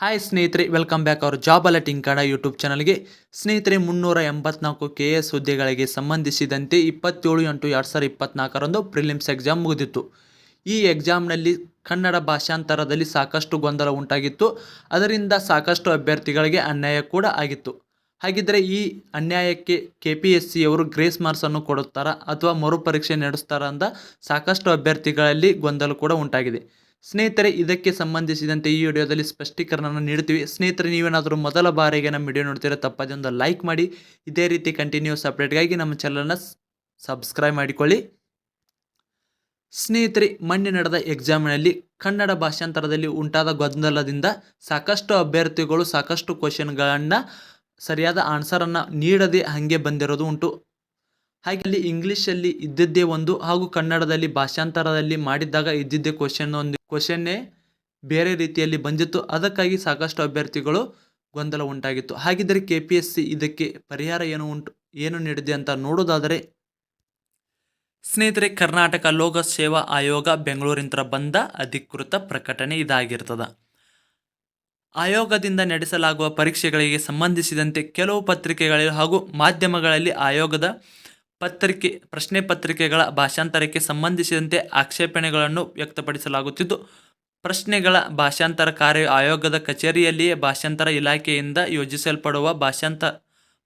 Hi ಸ್ನೇಹಿತರೆ welcome back our job alerting Kannada YouTube ಚಾನಲ್ಗೆ ಸ್ನೇಹಿತರೆ, ಮುನ್ನೂರ ಎಂಬತ್ನಾಲ್ಕು ಕೆ ಎಸ್ ಹುದ್ದೆಗಳಿಗೆ ಸಂಬಂಧಿಸಿದಂತೆ ಇಪ್ಪತ್ತೇಳು ಎಂಟು ಎರಡು ಸಾವಿರದ ಇಪ್ಪತ್ನಾಲ್ಕರಂದು ಪ್ರಿಲಿಮ್ಸ್ ಎಕ್ಸಾಮ್ ಮುಗಿದಿತ್ತು. ಈ ಎಕ್ಸಾಮ್ನಲ್ಲಿ ಕನ್ನಡ ಭಾಷಾಂತರದಲ್ಲಿ ಸಾಕಷ್ಟು ಗೊಂದಲ ಉಂಟಾಗಿತ್ತು. ಅದರಿಂದ ಸಾಕಷ್ಟು ಅಭ್ಯರ್ಥಿಗಳಿಗೆ ಅನ್ಯಾಯ ಕೂಡ ಆಗಿತ್ತು. ಹಾಗಿದ್ದರೆ ಈ ಅನ್ಯಾಯಕ್ಕೆ ಕೆ ಪಿ ಎಸ್ ಸಿಯವರು ಗ್ರೇಸ್ ಮಾರ್ಕ್ಸನ್ನು ಕೊಡುತ್ತಾರಾ ಅಥವಾ ಮರುಪರೀಕ್ಷೆ ನಡೆಸ್ತಾರಾ ಅಂತ ಸಾಕಷ್ಟು ಅಭ್ಯರ್ಥಿಗಳಲ್ಲಿ ಗೊಂದಲ ಕೂಡ ಉಂಟಾಗಿದೆ. ಸ್ನೇಹಿತರೆ, ಇದಕ್ಕೆ ಸಂಬಂಧಿಸಿದಂತೆ ಈ ವಿಡಿಯೋದಲ್ಲಿ ಸ್ಪಷ್ಟೀಕರಣವನ್ನು ನೀಡ್ತೀವಿ ಸ್ನೇಹಿತರೆ, ನೀವೇನಾದರೂ ಮೊದಲ ಬಾರಿಗೆ ನಮ್ಮ ವಿಡಿಯೋ ನೋಡ್ತೀರಾ ತಪ್ಪದೆ ಒಂದು ಲೈಕ್ ಮಾಡಿ. ಇದೇ ರೀತಿ ಕಂಟಿನ್ಯೂಸ್ ಅಪ್ಡೇಟ್ಗಾಗಿ ನಮ್ಮ ಚಾನಲನ್ನು ಸಬ್ಸ್ಕ್ರೈಬ್ ಮಾಡಿಕೊಳ್ಳಿ. ಸ್ನೇಹಿತರೆ, ಮೊನ್ನೆ ನಡೆದ ಎಕ್ಸಾಮ್ನಲ್ಲಿ ಕನ್ನಡ ಭಾಷಾಂತರದಲ್ಲಿ ಉಂಟಾದ ಗೊಂದಲದಿಂದ ಸಾಕಷ್ಟು ಅಭ್ಯರ್ಥಿಗಳು ಸಾಕಷ್ಟು ಕ್ವಶನ್ಗಳನ್ನು ಸರಿಯಾದ ಆನ್ಸರನ್ನು ನೀಡದೆ ಹಾಗೆ ಬಂದಿರೋದು ಉಂಟು. ಹಾಗೆ ಅಲ್ಲಿ ಇಂಗ್ಲೀಷಲ್ಲಿ ಇದ್ದಿದ್ದೇ ಒಂದು ಹಾಗೂ ಕನ್ನಡದಲ್ಲಿ ಭಾಷಾಂತರದಲ್ಲಿ ಮಾಡಿದ್ದಾಗ ಇದ್ದಿದ್ದೇ ಕ್ವಶನ್ ಒಂದು. ಕ್ವಶನ್ನೇ ಬೇರೆ ರೀತಿಯಲ್ಲಿ ಬಂದಿತ್ತು. ಅದಕ್ಕಾಗಿ ಸಾಕಷ್ಟು ಅಭ್ಯರ್ಥಿಗಳು ಗೊಂದಲ ಉಂಟಾಗಿತ್ತು. ಹಾಗಿದ್ದರೆ ಕೆ ಪಿ ಎಸ್ ಸಿ ಇದಕ್ಕೆ ಪರಿಹಾರ ಏನು ಉಂಟು, ಏನು ನೀಡಿದೆ ಅಂತ ನೋಡೋದಾದರೆ, ಸ್ನೇಹಿತರೆ, ಕರ್ನಾಟಕ ಲೋಕ ಸೇವಾ ಆಯೋಗ ಬೆಂಗಳೂರಿನ ಬಂದ ಅಧಿಕೃತ ಪ್ರಕಟಣೆ ಇದಾಗಿರ್ತದ. ಆಯೋಗದಿಂದ ನಡೆಸಲಾಗುವ ಪರೀಕ್ಷೆಗಳಿಗೆ ಸಂಬಂಧಿಸಿದಂತೆ ಕೆಲವು ಪತ್ರಿಕೆಗಳಲ್ಲಿ ಹಾಗೂ ಮಾಧ್ಯಮಗಳಲ್ಲಿ ಆಯೋಗದ ಪತ್ರಿಕೆ, ಪ್ರಶ್ನೆ ಪತ್ರಿಕೆಗಳ ಭಾಷಾಂತರಕ್ಕೆ ಸಂಬಂಧಿಸಿದಂತೆ ಆಕ್ಷೇಪಣೆಗಳನ್ನು ವ್ಯಕ್ತಪಡಿಸಲಾಗುತ್ತಿದ್ದು, ಪ್ರಶ್ನೆಗಳ ಭಾಷಾಂತರ ಕಾರ್ಯ ಆಯೋಗದ ಕಚೇರಿಯಲ್ಲಿಯೇ ಭಾಷಾಂತರ ಇಲಾಖೆಯಿಂದ ಯೋಜಿಸಲ್ಪಡುವ ಭಾಷಾಂತ,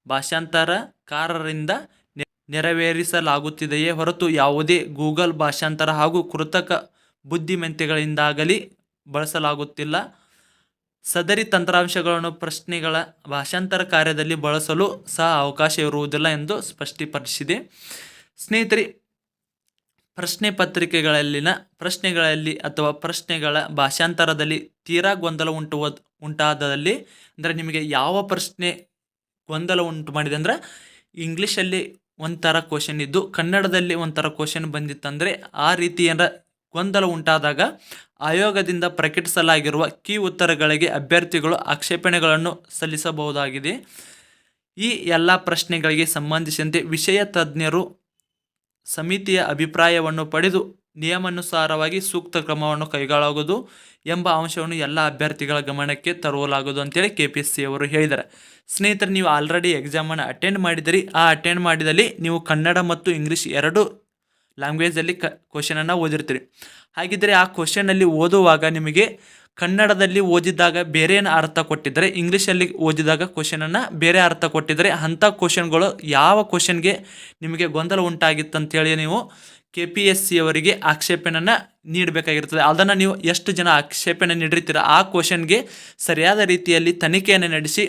ಭಾಷಾಂತರಕಾರರಿಂದ ನೆರವೇರಿಸಲಾಗುತ್ತಿದೆಯೇ ಹೊರತು ಯಾವುದೇ ಗೂಗಲ್ ಭಾಷಾಂತರ ಹಾಗೂ ಕೃತಕ ಬುದ್ಧಿಮಂತೆಗಳಿಂದಾಗಲಿ ಬಳಸಲಾಗುತ್ತಿಲ್ಲ. ಸದರಿ ತಂತ್ರಾಂಶಗಳನ್ನು ಪ್ರಶ್ನೆಗಳ ಭಾಷಾಂತರ ಕಾರ್ಯದಲ್ಲಿ ಬಳಸಲು ಸಹ ಅವಕಾಶ ಇರುವುದಿಲ್ಲ ಎಂದು ಸ್ಪಷ್ಟಪಡಿಸಿದೆ. ಸ್ನೇಹಿತರೆ, ಪ್ರಶ್ನೆ ಪತ್ರಿಕೆಗಳಲ್ಲಿನ ಪ್ರಶ್ನೆಗಳಲ್ಲಿ ಅಥವಾ ಪ್ರಶ್ನೆಗಳ ಭಾಷಾಂತರದಲ್ಲಿ ತೀರಾ ಗೊಂದಲ ಉಂಟು ಉಂಟಾದಲ್ಲಿ ಅಂದರೆ ನಿಮಗೆ ಯಾವ ಪ್ರಶ್ನೆ ಗೊಂದಲ ಉಂಟು ಮಾಡಿದೆ ಅಂದರೆ ಇಂಗ್ಲೀಷಲ್ಲಿ ಒಂಥರ ಕ್ವಶನ್ ಇದ್ದು ಕನ್ನಡದಲ್ಲಿ ಒಂಥರ ಕ್ವಶನ್ ಬಂದಿತ್ತಂದರೆ ಆ ರೀತಿ ಏನಾರ ಗೊಂದಲ ಉಂಟಾದಾಗ ಆಯೋಗದಿಂದ ಪ್ರಕಟಿಸಲಾಗಿರುವ ಕೀ ಉತ್ತರಗಳಿಗೆ ಅಭ್ಯರ್ಥಿಗಳು ಆಕ್ಷೇಪಣೆಗಳನ್ನು ಸಲ್ಲಿಸಬಹುದಾಗಿದೆ. ಈ ಎಲ್ಲ ಪ್ರಶ್ನೆಗಳಿಗೆ ಸಂಬಂಧಿಸಿದಂತೆ ವಿಷಯ ತಜ್ಞರು ಸಮಿತಿಯ ಅಭಿಪ್ರಾಯವನ್ನು ಪಡೆದು ನಿಯಮಾನುಸಾರವಾಗಿ ಸೂಕ್ತ ಕ್ರಮವನ್ನು ಕೈಗೊಳ್ಳಲಾಗುವುದು ಎಂಬ ಅಂಶವನ್ನು ಎಲ್ಲ ಅಭ್ಯರ್ಥಿಗಳ ಗಮನಕ್ಕೆ ತರುವಲಾಗುವುದು ಅಂತೇಳಿ ಕೆ ಪಿ ಎಸ್ ಸಿ ಅವರು ಹೇಳಿದ್ದಾರೆ. ಸ್ನೇಹಿತರೆ, ನೀವು ಆಲ್ರೆಡಿ ಎಕ್ಸಾಮನ್ನು ಅಟೆಂಡ್ ಮಾಡಿದಿರಿ ಆ ಅಟೆಂಡ್ ಮಾಡಿದಲ್ಲಿ ನೀವು ಕನ್ನಡ ಮತ್ತು ಇಂಗ್ಲೀಷ್ ಎರಡು ಲ್ಯಾಂಗ್ವೇಜಲ್ಲಿ ಕ ಕ್ವಶನನ್ನು ಓದಿರ್ತೀರಿ. ಹಾಗಿದ್ದರೆ ಆ ಕ್ವಶನಲ್ಲಿ ಓದುವಾಗ ನಿಮಗೆ ಕನ್ನಡದಲ್ಲಿ ಓದಿದಾಗ ಬೇರೆ ಏನು ಅರ್ಥ ಕೊಟ್ಟಿದ್ದರೆ ಇಂಗ್ಲೀಷಲ್ಲಿ ಓದಿದಾಗ ಕ್ವಶನನ್ನು ಬೇರೆ ಅರ್ಥ ಕೊಟ್ಟಿದ್ದರೆ ಅಂಥ ಕ್ವಶನ್ಗಳು ಯಾವ ಕ್ವಶನ್ಗೆ ನಿಮಗೆ ಗೊಂದಲ ಉಂಟಾಗಿತ್ತಂತೇಳಿ ನೀವು ಕೆ ಪಿ ಎಸ್ ಸಿ ಅವರಿಗೆ ಆಕ್ಷೇಪಣೆಯನ್ನು ನೀಡಬೇಕಾಗಿರ್ತದೆ. ಅದನ್ನು ನೀವು ಎಷ್ಟು ಜನ ಆಕ್ಷೇಪಣೆ ನೀಡಿರ್ತೀರ, ಆ ಕ್ವಶನ್ಗೆ ಸರಿಯಾದ ರೀತಿಯಲ್ಲಿ ತನಿಖೆಯನ್ನು ನಡೆಸಿ,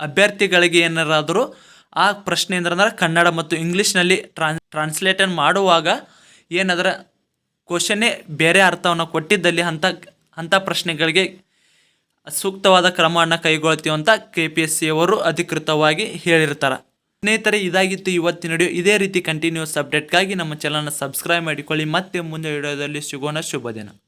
ಅಭ್ಯರ್ಥಿಗಳಿಗೆ ಏನಾರಾದರೂ ಆ ಪ್ರಶ್ನೆ ಏನಂದ್ರೆ ಕನ್ನಡ ಮತ್ತು ಇಂಗ್ಲೀಷ್ನಲ್ಲಿ ಟ್ರಾನ್ ಟ್ರಾನ್ಸ್ಲೇಟನ್ ಮಾಡುವಾಗ ಏನದರ ಕ್ವಶನ್ನೇ ಬೇರೆ ಅರ್ಥವನ್ನು ಕೊಟ್ಟಿದ್ದಲ್ಲಿ ಅಂಥ ಅಂಥ ಪ್ರಶ್ನೆಗಳಿಗೆ ಸೂಕ್ತವಾದ ಕ್ರಮವನ್ನು ಕೈಗೊಳ್ತೀವಿ ಅಂತ ಕೆ ಪಿ ಎಸ್ ಸಿ ಅವರು ಅಧಿಕೃತವಾಗಿ ಹೇಳಿರ್ತಾರೆ. ಸ್ನೇಹಿತರೆ, ಇದಾಗಿತ್ತು ಇವತ್ತಿನ ವಿಡಿಯೋ ಇದೇ ರೀತಿ ಕಂಟಿನ್ಯೂಸ್ ಅಪ್ಡೇಟ್ಗಾಗಿ ನಮ್ಮ ಚಾನಲ್ನ ಸಬ್ಸ್ಕ್ರೈಬ್ ಮಾಡಿಕೊಳ್ಳಿ. ಮತ್ತೆ ಮುಂದೆ ವಿಡಿಯೋದಲ್ಲಿ ಸಿಗೋಣ. ಶುಭ ದಿನ.